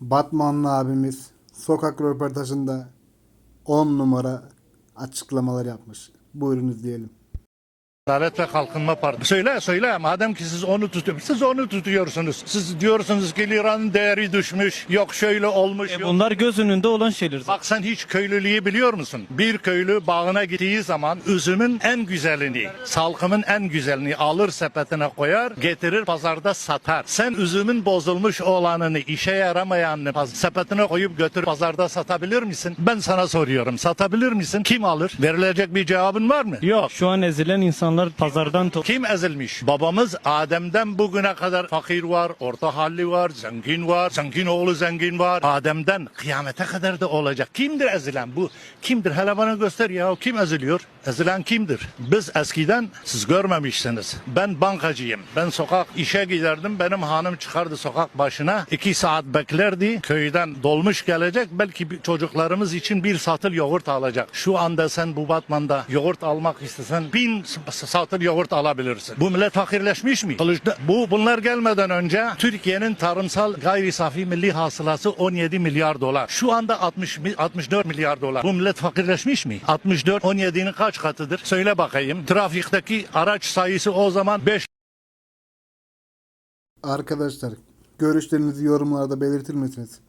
Batmanlı abimiz sokak röportajında 10 numara açıklamalar yapmış. Buyurun izleyelim. Adalet ve Kalkınma Partisi. Söyle söyle madem ki siz onu tutuyorsunuz. Siz onu tutuyorsunuz. Siz diyorsunuz ki liranın değeri düşmüş. Yok şöyle olmuş. E yok. bunlar göz önünde olan şeyler. Bak sen hiç köylülüğü biliyor musun? Bir köylü bağına gittiği zaman üzümün en güzelini, salkımın en güzelini alır sepetine koyar, getirir pazarda satar. Sen üzümün bozulmuş olanını, işe yaramayanını sepetine koyup götür pazarda satabilir misin? Ben sana soruyorum. Satabilir misin? Kim alır? Verilecek bir cevabın var mı? Yok. Şu an ezilen insanlar pazardan to- Kim ezilmiş? Babamız Adem'den bugüne kadar fakir var, orta halli var, zengin var, zengin oğlu zengin var. Adem'den kıyamete kadar da olacak. Kimdir ezilen bu? Kimdir? Hele bana göster ya. Kim eziliyor? Ezilen kimdir? Biz eskiden siz görmemişsiniz. Ben bankacıyım. Ben sokak işe giderdim. Benim hanım çıkardı sokak başına. iki saat beklerdi. Köyden dolmuş gelecek. Belki çocuklarımız için bir satıl yoğurt alacak. Şu anda sen bu Batman'da yoğurt almak istesen bin s- satıl yoğurt alabilirsin. Bu millet fakirleşmiş mi? Bu bunlar gelmeden önce Türkiye'nin tarımsal gayri safi milli hasılası 17 milyar dolar. Şu anda 60 mi- 64 milyar dolar. Bu millet fakirleşmiş mi? 64 17'nin katıdır? Söyle bakayım. Trafikteki araç sayısı o zaman 5 Arkadaşlar görüşlerinizi yorumlarda belirtir misiniz?